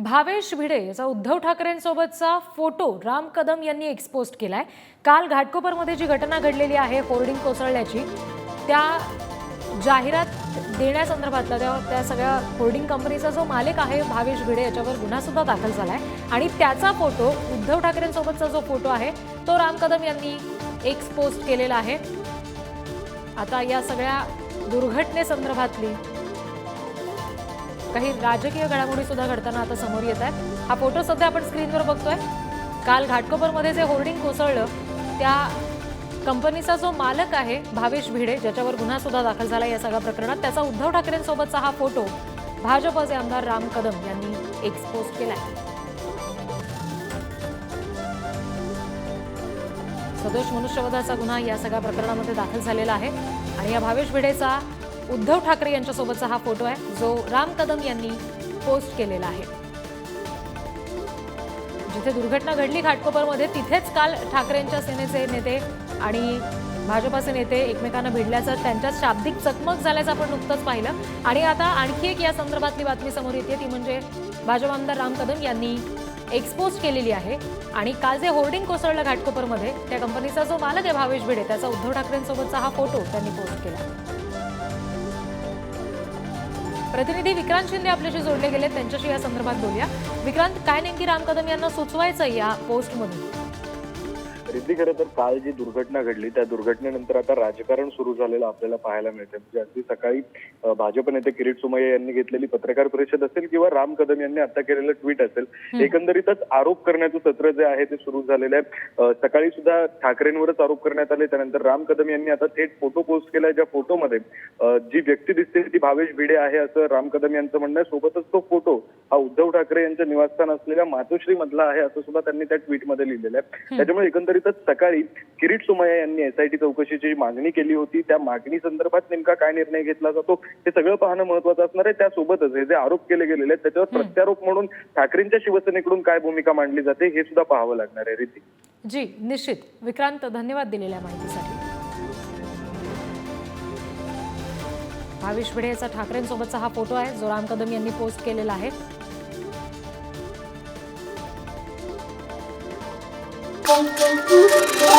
भावेश भिडे याचा उद्धव ठाकरेंसोबतचा फोटो राम कदम यांनी एक्सपोस्ट केलाय. काल घाटकोपरमध्ये जी घटना घडलेली आहे होर्डिंग कोसळल्याची त्या जाहिरात देण्यासंदर्भातला त्या त्या सगळ्या होर्डिंग कंपनीचा जो मालक आहे भावेश भिडे याच्यावर गुन्हासुद्धा दाखल दाखल झालाय. आणि त्याचा फोटो उद्धव ठाकरेंसोबतचा जो फोटो आहे तो राम कदम यांनी एक्सपोस्ट केलेला आहे. आता या सगळ्या दुर्घटनेसंदर्भातली काही राजकीय घडामोडी सुद्धा घडताना आता समोर येत आहेत. हा फोटो सध्या आपण स्क्रीनवर बघतोय. काल घाटकोपरमध्ये जे होर्डिंग कोसळलं त्या कंपनीचा जो मालक आहे भावेश भिडे ज्याच्यावर गुन्हा सुद्धा दाखल झाला या सगळ्या प्रकरणात त्याचा उद्धव ठाकरेंसोबतचा हा फोटो भाजपचे आमदार राम कदम यांनी एक्सपोज केलाय. सदोष मनुष्यवधाचा गुन्हा या सगळ्या प्रकरणामध्ये दाखल झालेला आहे. आणि या भावेश भिडेचा उद्धव ठाकरे यांच्यासोबतचा हा फोटो आहे जो राम कदम यांनी पोस्ट केलेला आहे. जिथे दुर्घटना घडली घाटकोपरमध्ये तिथेच काल ठाकरेंच्या सेनेचे नेते आणि भाजपाचे नेते एकमेकांना भिडल्याचं त्यांच्यात शाब्दिक चकमक झाल्याचं आपण नुकतंच पाहिलं. आणि आता आणखी एक या संदर्भातली बातमी समोर येते ती म्हणजे भाजप आमदार राम कदम यांनी एक्सपोज केलेली आहे. आणि काल जे होर्डिंग कोसळलं घाटकोपरमध्ये त्या कंपनीचा जो मालक आहे भावेश भिडे त्याचा उद्धव ठाकरेंसोबतचा हा फोटो त्यांनी पोस्ट केला. प्रतिनिधी विक्रांत शिंदे आपल्याशी जोडले गेले. त्यांच्याशी या संदर्भात बोलूया. विक्रांत काय नेमकी राम कदम यांना सुचवायचं या पोस्टमधून? रिद्धी खरं तर काल जी दुर्घटना घडली त्या दुर्घटनेनंतर आता राजकारण सुरू झालेलं आपल्याला पाहायला मिळते म्हणजे अगदी सकाळी भाजप नेते किरीट सोमय्या यांनी घेतलेली पत्रकार परिषद असेल किंवा राम कदम यांनी आता केलेलं ट्विट असेल एकंदरीतच आरोप करण्याचं सत्र जे आहे ते सुरू झालेलं आहे. सकाळी सुद्धा ठाकरेंवरच आरोप करण्यात आले त्यानंतर राम कदम यांनी आता थेट फोटो पोस्ट केलाय ज्या फोटोमध्ये जी व्यक्ती दिसते ती भावेश भिडे आहे असं राम कदम यांचं म्हणणं आहे. सोबतच तो फोटो हा उद्धव ठाकरे यांचं निवासस्थान असलेल्या मातोश्री मधला आहे असं सुद्धा त्यांनी त्या ट्विटमध्ये लिहिलेलं आहे. त्याच्यामुळे एकंदरीतच सकाळी किरीट सोमय्या यांनी एसआयटी चौकशीची मागणी केली होती. त्या मागणी संदर्भात नेमका काय निर्णय घेतला जातो? हे सगळं पाहणं महत्वाचं असणार आहे. त्यासोबतच हे जे आरोप केले गेलेले आहेत त्याच्यावर प्रत्यारोप म्हणून ठाकरेंच्या शिवसेनेकडून काय भूमिका मांडली जाते हे सुद्धा पाहावं लागणार आहे रिद्धी. जी निश्चित. विक्रांत धन्यवाद दिलेल्या माहितीसाठी. भावेश भिडे याचा ठाकरेंसोबतचा हा फोटो आहे. जो राम कदम यांनी पोस्ट केलेला आहे. tão tão tão